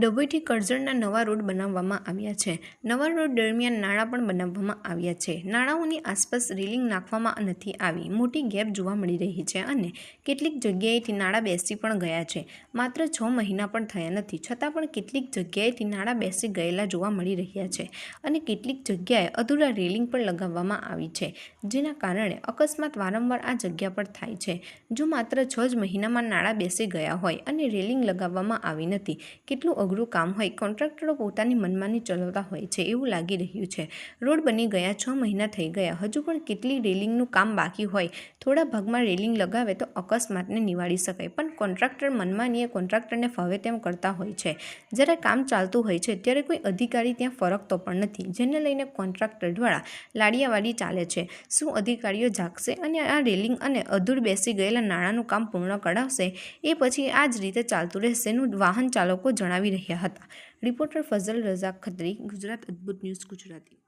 ડભોઈથી કરજણના નવા રોડ બનાવવામાં આવ્યા છે. નવા રોડ દરમિયાન નાણાં પણ બનાવવામાં આવ્યા છે. નાણાંઓની આસપાસ રેલિંગ નાખવામાં નથી આવી. મોટી ગેપ જોવા મળી રહી છે અને કેટલીક જગ્યાએથી નાણાં બેસી પણ ગયા છે. માત્ર છ મહિના પણ થયા નથી. છતાં પણ કેટલીક જગ્યાએથી નાણાં બેસી ગયેલા જોવા મળી રહ્યા છે અને કેટલીક જગ્યાએ અધૂરા રેલિંગ પણ લગાવવામાં આવી છે, જેના કારણે અકસ્માત વારંવાર આ જગ્યા પર થાય છે. જો માત્ર છ જ મહિનામાં નાણાં બેસી ગયા હોય અને રેલિંગ લગાવવામાં આવી નથી, કેટલું અઘરું કામ હોય, કોન્ટ્રાક્ટરો પોતાની મનમાની ચલાવતા હોય છે એવું લાગી રહ્યું છે. રોડ બની ગયા, છ મહિના થઈ ગયા. હજુ પણ કેટલી રેલિંગનું કામ બાકી હોય, થોડા ભાગમાં રેલિંગ લગાવે તો અકસ્માતને નિવાળી શકાય. પણ કોન્ટ્રાક્ટર મનમાનીએ કોન્ટ્રાક્ટરને ફાવે તેમ કરતા હોય છે. જ્યારે કામ ચાલતું હોય છે, ત્યારે કોઈ અધિકારી ત્યાં ફરકતો પણ નથી, જેને લઈને કોન્ટ્રાક્ટર દ્વારા લાડિયાવાડી ચાલે છે. શું અધિકારીઓ જાગશે અને આ રેલિંગ અને અધૂર બેસી ગયેલા નાણાંનું કામ પૂર્ણ કરાવશે? એ પછી આ જ રીતે ચાલતું રહેશેનું વાહન ચાલકો જણાવી રહ્યા હતા. રિપોર્ટર ફઝલ રઝાક ખત્રી ગુજરાત અદ્ભુત ન્યૂઝ ગુજરાતી.